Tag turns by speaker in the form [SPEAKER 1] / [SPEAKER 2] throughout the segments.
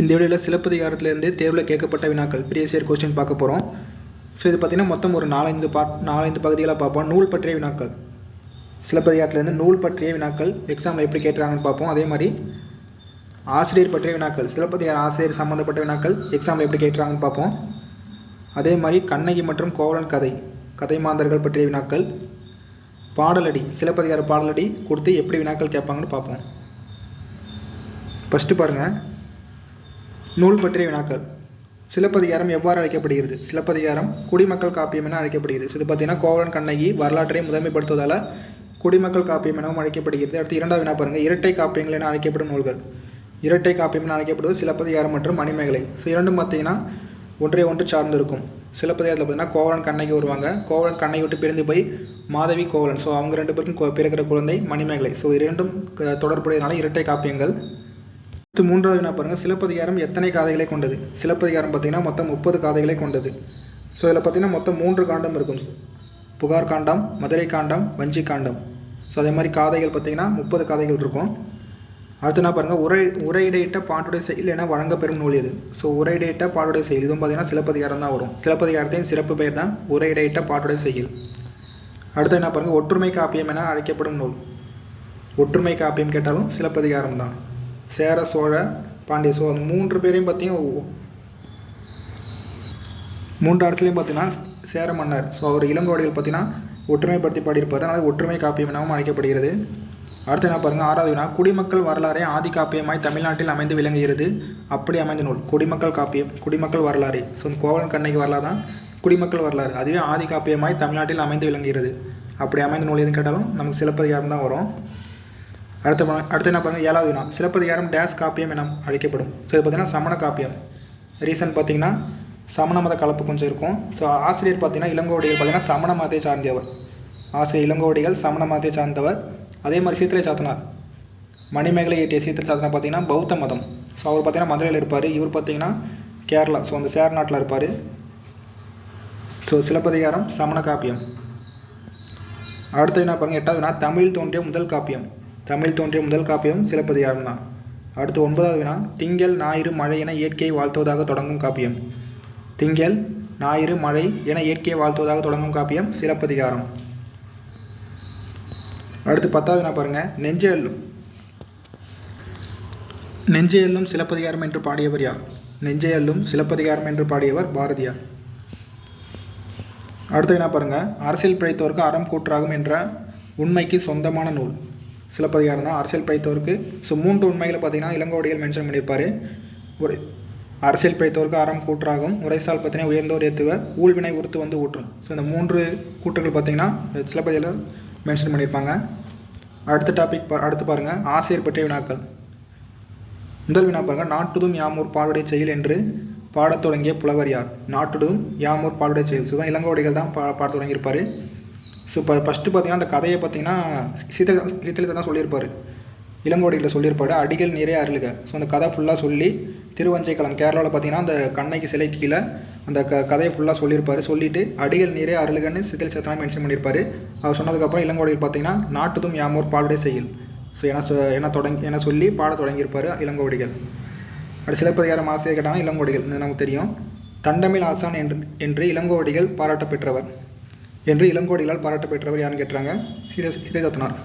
[SPEAKER 1] இந்த வீடியோவில் சிலப்பதிகாரத்துலேருந்து தேர்வில் கேட்கப்பட்ட வினாக்கள். ப்ரீவியஸ் இயர் கொஸ்டின் பார்க்க போகிறோம் ஸோ இது பார்த்திங்கன்னா மொத்தம் ஒரு நாலஞ்சு பார்ட் நாலஞ்சு பகுதிகளாக பார்ப்போம். நூல் பற்றிய வினாக்கள். சிலப்பதிகாரத்துலேருந்து நூல் பற்றிய வினாக்கள் எக்ஸாமில் எப்படி கேட்டுறாங்கன்னு பார்ப்போம். அதே மாதிரி ஆசிரியர் பற்றிய வினாக்கள் சிலப்பதிகார ஆசிரியர் சம்மந்தப்பட்ட வினாக்கள் எக்ஸாமில் எப்படி கேட்டுறாங்கன்னு பார்ப்போம். அதே மாதிரி கண்ணகி மற்றும் கோவலன் கதை கதை மாந்தர்கள் பற்றிய வினாக்கள் பாடலடி சிலப்பதிகார பாடலடி கொடுத்து எப்படி வினாக்கள் கேட்பாங்கன்னு பார்ப்போம். ஃபஸ்ட்டு பாருங்கள் நூல் பற்றிய வினாக்கள். சிலப்பதிகாரம் எவ்வாறு அழைக்கப்படுகிறது? சிலப்பதிகாரம் குடிமக்கள் காப்பியம் என அழைக்கப்படுகிறது. இது பார்த்தீங்கன்னா கோவலன் கண்ணகி வரலாற்றை முதன்மைப்படுத்துவதால் குடிமக்கள் காப்பியம் எனவும் அழைக்கப்படுகிறது. அடுத்து இரண்டாவது வினா பாருங்கள் இரட்டை காப்பியங்கள் என அழைக்கப்படும் நூல்கள். இரட்டை காப்பியம் என அழைக்கப்படுவது சிலப்பதிகாரம் மற்றும் மணிமேகலை. ஸோ இரண்டும் பார்த்தீங்கன்னா ஒன்றை ஒன்று சார்ந்து இருக்கும் சிலப்பதிகாரத்தில் பார்த்தீங்கன்னா கோவலன் கண்ணகி வருவாங்க. கோவலன் கண்ணகி விட்டு பிரிந்து போய் மாதவி கோவலன். ஸோ அவங்க ரெண்டு பேருக்கும் பிறக்கிற குழந்தை மணிமேகலை. ஸோ இரண்டும் தொடர்புடையதுனால இரட்டை காப்பியங்கள் மூன்றாவது வினா பாருங்கள் சிலப்பதிகாரம் எத்தனை காதைகளை கொண்டது? சிலப்பதிகாரம் பார்த்தீங்கன்னா மொத்தம் முப்பது காதைகளை கொண்டது. ஸோ இதில் பார்த்தீங்கன்னா மொத்தம் மூன்று காண்டம் இருக்கும். புகார் காண்டம் மதுரை காண்டம் வஞ்சி காண்டம். ஸோ அதே மாதிரி காதைகள் பார்த்தீங்கன்னா முப்பது காதைகள் இருக்கும். அடுத்து என்ன பாருங்கள் உரை உரையிடையிட்ட பாட்டுடைய செயல் என வழங்கப்பெறும் நூல் இது ஸோ உரையிடையிட்ட பாட்டுடைய செயல். இதுவும் பார்த்தீங்கன்னா சிலப்பதிகாரம் தான் வரும். சிலப்பதிகாரத்தின் சிறப்பு பெயர் தான் உரையிடையிட்ட பாட்டுடைய செயல். அடுத்து என்ன பாருங்கள் ஒற்றுமை காப்பியம் என அழைக்கப்படும் நூல். ஒற்றுமை காப்பியம் கேட்டாலும் சிலப்பதிகாரம் தான். சேர சோழ பாண்டிய. ஸோ அந்த மூன்று பேரையும் பார்த்தீங்கன்னா மூன்று அரசுலையும் பார்த்தீங்கன்னா சேர மன்னர். ஸோ அவர் இளங்கோடிகள் பார்த்தீங்கன்னா ஒற்றுமைப்படுத்தி பாடியிருப்பார். அதனால் ஒற்றுமை காப்பியம் எனவும் அழைக்கப்படுகிறது. அடுத்து என்ன பாருங்கள் ஆறாவது வினா. குடிமக்கள் வரலாறே ஆதி காப்பியமாய் தமிழ்நாட்டில் அமைந்து விளங்குகிறது. அப்படி அமைந்த நூல் குடிமக்கள் காப்பியம் குடிமக்கள் வரலாறு. ஸோ கோவலன் கண்ணகி வரலாறு தான் குடிமக்கள் வரலாறு. அதுவே ஆதி காப்பியமாய் தமிழ்நாட்டில் அமைந்து விளங்குகிறது. அப்படி அமைந்த நூல் எதுன்னு கேட்டாலும் நமக்கு சிலப்பதிகாரம் தான் வரும். அடுத்த அடுத்து என்ன பாருங்கள் ஏழாவது வினா சிலப்பதிகாரம் டேஸ் காப்பியம் என அழைக்கப்படும். ஸோ இது பார்த்தீங்கன்னா சமண காப்பியம். ரீசன் பார்த்தீங்கன்னா சமண மத கலப்பு கொஞ்சம் இருக்கும். ஸோ ஆசிரியர் பார்த்தீங்கன்னா இளங்கோடிகள் பார்த்தீங்கன்னா சமண மதத்தை சார்ந்தவர். ஆசிரியர் இளங்கோடிகள் சமண மதத்தை சார்ந்தவர். அதே மாதிரி சீத்திரை சாத்தனார். மணிமேகலை ஈட்டிய சீத்திரை சாத்தனார் பார்த்தீங்கன்னா பௌத்த மதம். ஸோ அவர் பார்த்தீங்கன்னா மதுரையில் இருப்பார். இவர் பார்த்தீங்கன்னா கேரளா. ஸோ அந்த சேர நாட்டில் இருப்பார். ஸோ சிலப்பதிகாரம் சமண காப்பியம். அடுத்து என்ன பாருங்கள் எட்டாவது தமிழ் தோன்றிய முதல் காப்பியம். தமிழ் தோன்றிய முதல் காப்பியம் சிலப்பதிகாரம் தான். அடுத்து ஒன்பதாவது வினா திங்கள் ஞாயிறு மழை என இயற்கையை வாழ்த்துவதாக தொடங்கும் காப்பியம். திங்கள் ஞாயிறு மழை என இயற்கையை வாழ்த்துவதாக தொடங்கும் காப்பியம் சிலப்பதிகாரம். அடுத்து பத்தாவது வினா பாருங்கள் நெஞ்சு எல்லும் நெஞ்சு எல்லும் சிலப்பதிகாரம் என்று பாடியவர் யார்? நெஞ்சை எல்லும் சிலப்பதிகாரம் என்று பாடியவர் பாரதியார். அடுத்து என்ன பாருங்கள் அரசியல் பிழைத்தோருக்கு அறம் கூற்றாகும் என்ற உண்மைக்கு சொந்தமான நூல். சிலப்பதிகாரம் தான் அரசியல் பிழைத்தோருக்கு ஸோ மூன்று உண்மைகளை பார்த்தீங்கன்னா இளங்கோடிகள் மென்ஷன் பண்ணியிருப்பார். ஒரு அரசியல் பிழைத்தோருக்கு அறம் கூற்றாகும். உரைசால் பார்த்தீங்கன்னா உயர்ந்தோர் ஏற்றுவ ஊழ்வினை உறுத்து வந்து ஊற்றும். ஸோ இந்த மூன்று கூற்றுகள் பார்த்தீங்கன்னா சிலப்பதியில் மென்ஷன் பண்ணியிருப்பாங்க. அடுத்த டாபிக் அடுத்து பாருங்கள் ஆசிரியர் பற்றிய வினாக்கள். முதல் வினா பாருங்கள் நாட்டுதும் யாமூர் பாடுடைய செயல் என்று பாடத் தொடங்கிய புலவர் யார்? நாட்டுதும் யாமூர் பாடுடைய செயல். ஸோ தான் இளங்கோடிகள் தான் பா பாட தொடங்கியிருப்பார். ஸோ இப்போ ஃபஸ்ட்டு பார்த்தீங்கன்னா அந்த கதையை பார்த்தீங்கன்னா சீத சீத்தலித்தை தான் சொல்லியிருப்பார். இளங்கோடியில் சொல்லியிருப்பாரு. அடிகள் நிறைய அருளுக. ஸோ அந்த கதை ஃபுல்லாக சொல்லி திருவஞ்சைக்களம் கேரளாவில் பார்த்தீங்கன்னா அந்த கண்ணைக்கு சிலை கீழே அந்த க கதையை ஃபுல்லாக சொல்லியிருப்பார். சொல்லிட்டு அடிகள் நிறைய அருளுகன்னு சித்தல் சத்தனா மென்ஷன் பண்ணியிருப்பாரு. அவர் சொன்னதுக்கப்புறம் இளங்கோடிகள் பார்த்தீங்கன்னா நாட்டுதும் யாமோர் பாடுடைய செயல் ஸோ என சொ தொடங்கி என சொல்லி பாட தொடங்கியிருப்பார் இளங்கோடிகள். அடுத்து சிலப்பதிகாரம் ஆசிரியர் கேட்டாங்க இளங்கோடிகள். நமக்கு தெரியும். தண்டமிழ் ஆசான் என்று என்று இளங்கோடிகள் பாராட்ட பெற்றவர் என்று இளங்கோடிகளால் பாராட்ட பெற்றவர் யாருன்னு கேட்டாங்க சீதை சத்தனார்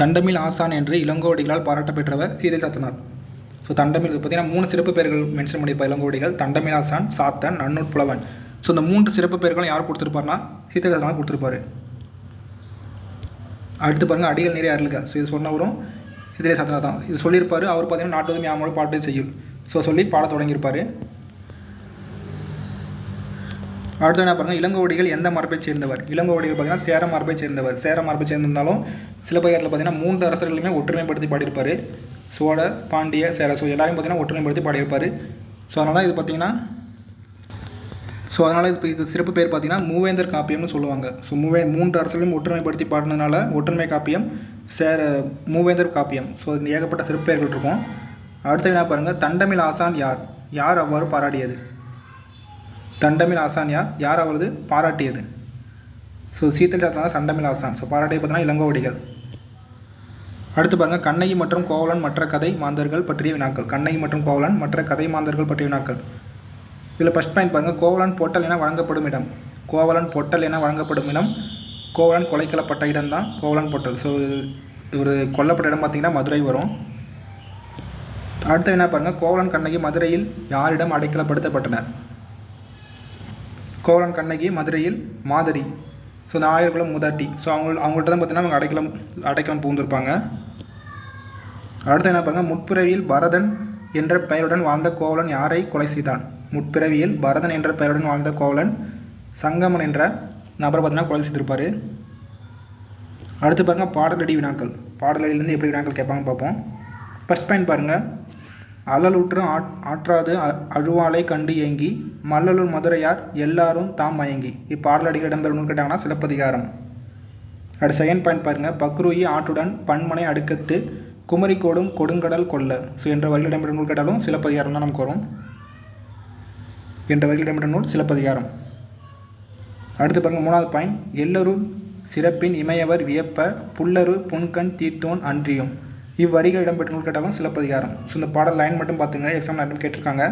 [SPEAKER 1] தண்டமில் ஆசான் என்று இளங்கோடிகளால் பாராட்ட பெற்றவர் சீதை சாத்தனார் ஸோ தண்டமில் பார்த்தீங்கன்னா மூணு சிறப்பு பெயர்கள் மென்ஷன் பண்ணியிருப்பார் இளங்கோடிகள். தண்டமிழ் ஆசான் சாத்தன் நன்னூற்புலவன் ஸோ இந்த மூன்று சிறப்பு பெயர்களும் யார் கொடுத்துருப்பாருன்னா சீதை சாத்தனார் கொடுத்துருப்பாரு. அடுத்து பாருங்க அடிகள் நிறைய அருளுக ஸோ இது சொன்னவரும் இதிலே சத்தனா தான். இது சொல்லியிருப்பார். அவர் பார்த்தீங்கன்னா நாட்டுவதும் யாமோட பாட்டு செய்யும் ஸோ சொல்லி பாட தொடங்கியிருப்பார். அடுத்து என்ன பாருங்க இளங்கோடிகள் எந்த மரபை சேர்ந்தவர்? இளங்கோடிகள் பார்த்தீங்கன்னா சேர மரபை சேர்ந்தவர். சேர மரபை சேர்ந்திருந்தாலும் சிலப்பதிகாரத்தில் பார்த்தீங்கன்னா மூன்று அரசர்களுமே ஒற்றுமைப்படுத்தி பாடியிருப்பார். சோழ பாண்டிய சேர ஸோ எல்லாரையும் பார்த்தீங்கன்னா ஒற்றுமைப்படுத்தி பாடியிருப்பார். ஸோ அதனால் இது பார்த்தீங்கன்னா ஸோ அதனால் இது இது சிறப்பு பேர் பார்த்தீங்கன்னா மூவேந்தர் காப்பியம்னு சொல்லுவாங்க. ஸோ மூவே மூன்று அரசுகளையும் ஒற்றுமைப்படுத்தி பாடினதுனால ஒற்றுமை காப்பியம் சேர மூவேந்தர் காப்பியம். ஸோ இது ஏகப்பட்ட சிறப்பு பெயர்கள் இருக்கும். அடுத்து என்ன பாருங்கள் தண்டமிழ் ஆசான் யார்? யார் அவ்வாறு பாராடியது தண்டமில் ஆசான் யார் அவரது பாராட்டியது. ஸோ சீத்தல் சாத்தனா சண்டமில் ஆசான். ஸோ பாராட்டிய பார்த்தீங்கன்னா இளங்கோவடிகள். அடுத்து பாருங்கள் கண்ணகி மற்றும் கோவலன் மற்ற கதை மாந்தர்கள் பற்றிய வினாக்கள். கண்ணகி மற்றும் கோவலன் மற்ற கதை மாந்தர்கள் பற்றிய வினாக்கள். இதில் ஃபஸ்ட் பாயிண்ட் பாருங்கள் கோவலன் பொட்டல் என வழங்கப்படும் இடம். கோவலன் பொட்டல் என வழங்கப்படும் இடம் கோவலன் கொலைக்கலப்பட்ட இடம் தான் கோவலன் பொட்டல். ஸோ ஒரு கொல்லப்பட்ட இடம் பார்த்தீங்கன்னா மதுரை வரும். அடுத்து என்ன பாருங்கள் கோவலன் கண்ணகி மதுரையில் யாரிடம் அடைக்கலப்படுத்தப்பட்டனர்? கோவலன் கண்ணகி மதுரையில் மாதிரி. ஸோ இந்த ஆயிரக்குளம் முதாட்டி. ஸோ அவங்க அவங்கள்ட்ட தான் பார்த்தீங்கன்னா அவங்க அடைக்கலம் அடைக்கலம் பூந்திருப்பாங்க அடுத்து என்ன பாருங்கள் முற்பிறவியில் பரதன் என்ற பெயருடன் வாழ்ந்த கோவலன் யாரை கொலை செய்தான்? முற்பிறவியில் பரதன் என்ற பெயருடன் வாழ்ந்த கோவலன் சங்கமன் என்ற நபரை பார்த்தீங்கன்னா கொலை செய்திருப்பார். அடுத்து பாருங்கள் பாடலடி வினாக்கள். பாடலடியிலேருந்து எப்படி வினாக்கள் கேட்பாங்க பார்ப்போம். ஃபஸ்ட் பாயிண்ட் பாருங்கள் அலலுற்று ஆட் ஆற்றாது அ- அழுவாலை கண்டு ஏங்கி மல்லலூர் மதுரையார் எல்லாரும் தாம் மயங்கி. இப்பாடலடிகள் இடம்பெறும்னு கேட்டாங்கன்னா சிலப்பதிகாரம். அடுத்து செகண்ட் பாயிண்ட் பாருங்கள் பக்ருயி ஆற்றுடன் பன்மனை அடுக்கத்து குமரிக்கோடும் கொடுங்கடல் கொல்ல ஸோ என்ற வரியில் இடம்பெறும் நூல் கேட்டாலும் சிலப்பதிகாரம் தான் நமக்கு வரும். என்ற வரியில் இடம்பெறும் நூல் சிலப்பதிகாரம். அடுத்து பாருங்கள் மூணாவது பாயிண்ட். எல்லரும் சிறப்பின் இமையவர் வியப்ப புல்லரு புன்கண் தீர்த்தோன் அன்றியும். இவ்வரிகள் இடம்பெற்ற நூல் கேட்டாலும் சிலப்பதிகாரம். ஸோ இந்த பாடல் லைன் மட்டும் பார்த்துங்க எக்ஸாம் நிறைய கேட்டிருக்காங்க.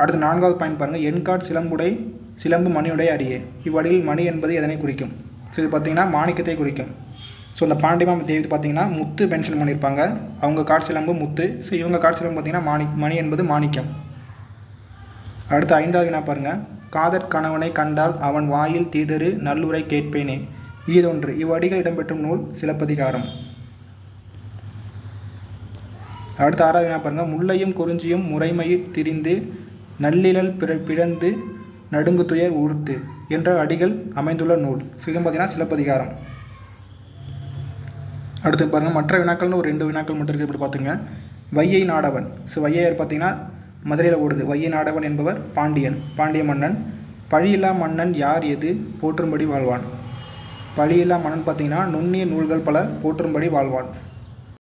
[SPEAKER 1] அடுத்து நான்காவது பாயிண்ட் பாருங்கள் எண்காட் சிலம்புடை சிலம்பு மணியுடைய அரியே. இவ்வடியில் மணி என்பது எதனை குறிக்கும்? ஸோ இது பார்த்தீங்கன்னா மாணிக்கத்தை குறிக்கும். ஸோ இந்த பாண்டிமா தேவி பார்த்தீங்கன்னா முத்து மென்ஷன் பண்ணியிருப்பாங்க அவங்க காட் சிலம்பு முத்து. ஸோ இவங்க காட் சிலம்பு பார்த்தீங்கன்னா மாணி மணி என்பது மாணிக்கம். அடுத்து ஐந்தாவது வினா பாருங்கள் காதற் கணவனை கண்டால் அவன் வாயில் தீதரு நல்லுரை கேட்பேனே. ஈதொன்று இவ்வடிகள் இடம்பெற்றும் நூல் சிலப்பதிகாரம். அடுத்த ஆறாவது வினா பாருங்க? முல்லையும் குறிஞ்சியும் முறைமையில் திரிந்து நல்லிழல் பிற பிறந்து நடுங்கு துயர் உறுத்து என்ற அடிகள் அமைந்துள்ள நூல். ஸோ இது பார்த்தீங்கன்னா சிலப்பதிகாரம். அடுத்து பாருங்கள் மற்ற வினாக்கள்னு ஒரு ரெண்டு வினாக்கள் மட்டும் இருக்குது இப்படி பார்த்துங்க வையை நாடவன். ஸோ வையையர் பார்த்தீங்கன்னா மதுரையில் ஓடுது. வையை நாடவன் என்பவர் பாண்டியன் பாண்டிய மன்னன். பழியில்லா மன்னன் யார் எது? போற்றும்படி வாழ்வான். பழியில்லா மன்னன் பார்த்தீங்கன்னா நுண்ணிய நூல்கள் பல போற்றும்படி வாழ்வான்.